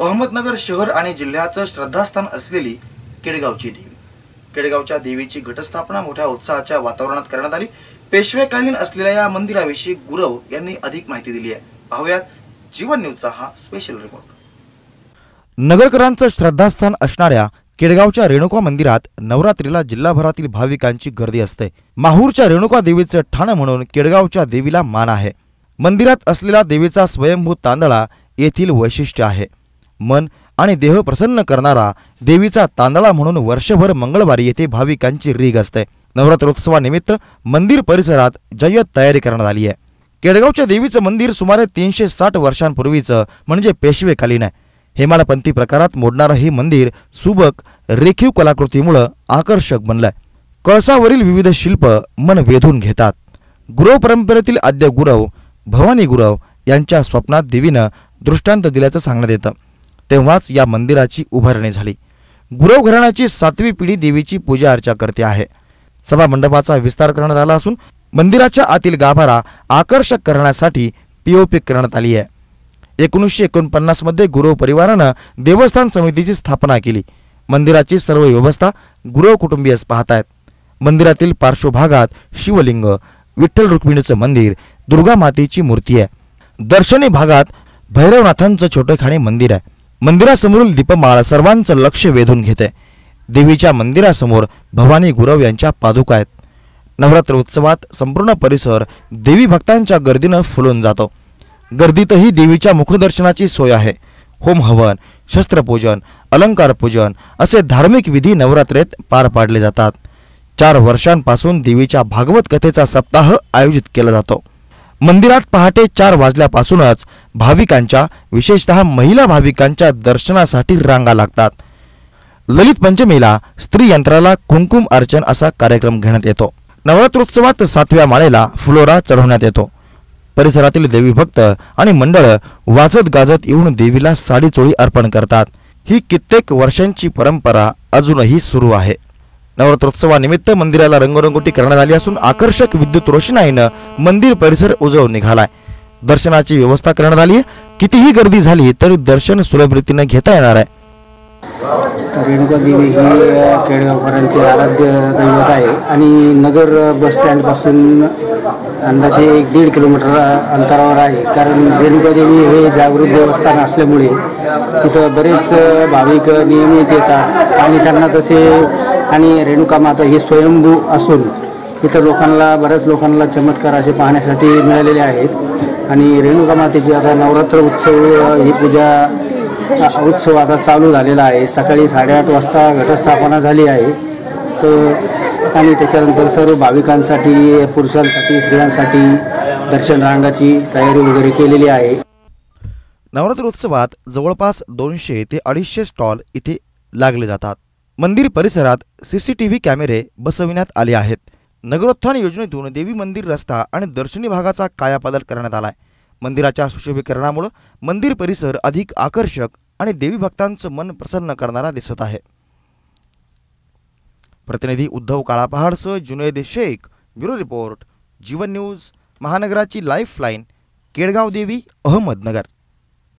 अहमदनगर शहर आणि जिल्ह्याचं श्रद्धास्थान असलेली केडगावची देवी. केडगावच्या देवीची घटस्थापना मोठ्या उत्साहाच्या वातावरणात करण्यात आली. पेशवेकालीन असलेल्या या मंदिराविषयी गुरव यांनी अधिक माहिती दिली आहे. पाहूयात जीवन न्यूजचा हा स्पेशल रिपोर्ट नगरकरांचं श्रद्धास्थान असणाऱ्या केडगावच्या रेणुका मंदिरात नवरात्रीला जिल्हाभरातील भाविकांची गर्दी असते. माहूरच्या रेणुका देवीचं ठाण म्हणून केडगावच्या देवीला मान आहे. मंदिरात असलेला देवीचा स्वयंभू तांदळा येथील वैशिष्ट्य आहे. मन आणि देह प्रसन्न करणारा देवीचा तांदळा म्हणून वर्षभर मंगळवारी येथे भाविकांची रीग असते. नवरात्रोत्सवानिमित्त मंदिर परिसरात जय्यत तयारी करण्यात आली आहे. केडगावच्या देवीचं मंदिर सुमारे तीनशे साठ वर्षांपूर्वीचं म्हणजे पेशवेकालीन आहे. हेमालपंथी प्रकारात मोडणारं हे मंदिर सुबक रेखीव कलाकृतीमुळं आकर्षक बनलंय. कळसावरील विविध शिल्प मन वेधून घेतात. गुरव परंपरेतील आद्य गुरव भवानी गुरव यांच्या स्वप्नात देवीनं दृष्टांत दिल्याचं सांगण्यात येतं. तेव्हाच या मंदिराची उभारणी झाली. गुरव घराण्याची सातवी पिढी देवीची पूजा अर्चा करते आहे. सभा मंडपाचा विस्तार करण्यात आला असून मंदिराच्या आतील गाभारा आकर्षक करण्यासाठी पीओपी करण्यात आली आहे. एकोणीसशे एकोणपन्नासमध्ये गुरव परिवारानं देवस्थान समितीची स्थापना केली. मंदिराची सर्व व्यवस्था गुरव कुटुंबीयच पाहतायत. मंदिरातील पार्श्वभागात शिवलिंग विठ्ठल रुक्मिणीचं मंदिर दुर्गा मातेची मूर्ती आहे. दर्शनी भागात भैरवनाथांचं छोटेखाणे मंदिर आहे. मंदिरासमोरील दीपमाळ सर्वांचं लक्ष वेधून घेते. देवीच्या मंदिरासमोर भवानी गुरव यांच्या पादुका आहेत. नवरात्र उत्सवात संपूर्ण परिसर देवी भक्तांच्या गर्दीनं फुलून जातो. गर्दीतही देवीच्या मुखदर्शनाची सोय आहे. होम हवन शस्त्रपूजन अलंकार पूजन असे धार्मिक विधी नवरात्रेत पार पाडले जातात. चार वर्षांपासून देवीच्या भागवत कथेचा सप्ताह आयोजित केला जातो. मंदिरात पहाटे चार वाजल्यापासूनच भाविकांच्या विशेषतः महिला भाविकांच्या दर्शनासाठी रांगा लागतात. ललित पंचमीला स्त्री यंत्राला कुंकुम अर्चन असा कार्यक्रम घेण्यात येतो. नवरात्रोत्सवात सातव्या माळेला फुलोरा चढवण्यात येतो. परिसरातील देवी भक्त आणि मंडळ वाजत गाजत येऊन देवीला साडी चोळी अर्पण करतात. ही कित्येक वर्षांची परंपरा अजूनही सुरू आहे. नवरात्रोत्सवानिमित्त मंदिराला रंगरंगोटी करण्यात आली असून आकर्षक विद्युत रोषणाईनं मंदिर परिसर उजवून निघालाय. दर्शनाची व्यवस्था करण्यात आली आहे कितीही गर्दी झाली तरी दर्शन सुलभ रीतीने घेता येणार आहे. रेणुका देवी ही केळगावकरांचे आराध्य दैवत आहे आणि नगर बस स्टँडपासून अंदाजे एक दीड किलोमीटर अंतरावर आहे. कारण रेणुका देवी हे जागृत देवस्थान असल्यामुळे तिथं बरेच भाविक नियमित येतात आणि त्यांना तसे आणि रेणुका माता ही स्वयंभू असून इतर लोकांना बऱ्याच लोकांना चमत्कार असे पाहण्यासाठी मिळालेले आहेत. आणि रेणुका मातेची आता नवरात्र उत्सव ही पूजा उत्सव आता चालू झालेला आहे. सकाळी साडेआठ वाजता घटस्थापना झाली आहे. तर आणि त्याच्यानंतर सर्व भाविकांसाठी पुरुषांसाठी स्त्रियांसाठी दर्शन रांगाची तयारी वगैरे केलेली आहे. नवरात्र उत्सवात जवळपास दोनशे ते अडीचशे स्टॉल इथे लागले जातात. मंदिर परिसरात सीसीटीव्ही कॅमेरे बसविण्यात आले आहेत. नगरोत्थान योजनेतून देवी मंदिर रस्ता आणि दर्शनी भागाचा कायापालट करण्यात आलाय. मंदिराच्या सुशोभीकरणामुळे मंदिर परिसर अधिक आकर्षक आणि देवी भक्तांचं मन प्रसन्न करणारा दिसत आहे. प्रतिनिधी Uddhav काळापहाडसह Junaid Shaikh bureau report Jeevan news महानगराची lifeline Kedgaon Devi Ahmednagar.